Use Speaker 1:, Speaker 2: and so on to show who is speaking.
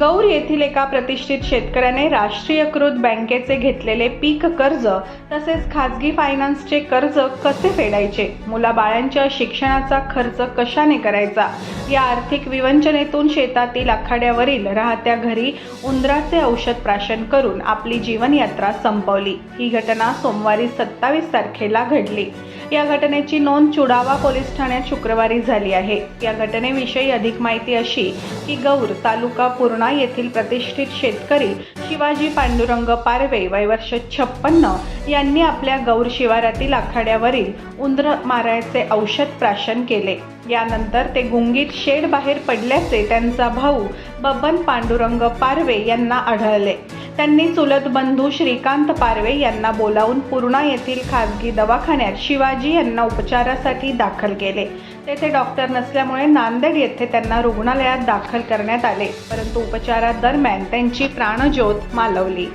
Speaker 1: गौर येथील एका प्रतिष्ठित शेतकऱ्याने राष्ट्रीयकृत बँकेचे घेतलेले पीक कर्ज तसेच खाजगी फायनान्सचे कर्ज कसे फेडायचे? मुलाबाळांच्या शिक्षणाचा खर्च कशाने करायचा? या आर्थिक विवंचनेतून शेतातील आखाड्यावरील राहत्या घरी उंदराचे औषध प्राशन करून आपली जीवनयात्रा संपवली. ही घटना सोमवारी सत्तावीस तारखेला घडली. या घटनेची नोंद चुडावा पोलीस ठाण्यात शुक्रवारी झाली आहे. या घटनेविषयी अधिक माहिती अशी की गौर तालुका पूर्णा येथील प्रतिष्ठित शेतकरी शिवाजी पांडुरंग पारवे वयवर्ष छप्पन्न यांनी आपल्या गौर शिवारातील आखाड्यावरील उंदर मारायचे औषध प्राशन केले. यानंतर ते गुंगीत शेड बाहेर पडल्याचे त्यांचा भाऊ बबन पांडुरंग पारवे यांना आढळले. त्यांनी चुलत बंधू श्रीकांत पारवे यांना बोलावून पूर्णा येथील खाजगी दवाखान्यात शिवाजी यांना उपचारासाठी दाखल केले. तेथे डॉक्टर नसल्यामुळे नांदेड येथे त्यांना रुग्णालयात दाखल करण्यात आले परंतु उपचारादरम्यान त्यांची प्राणज्योत मालवली.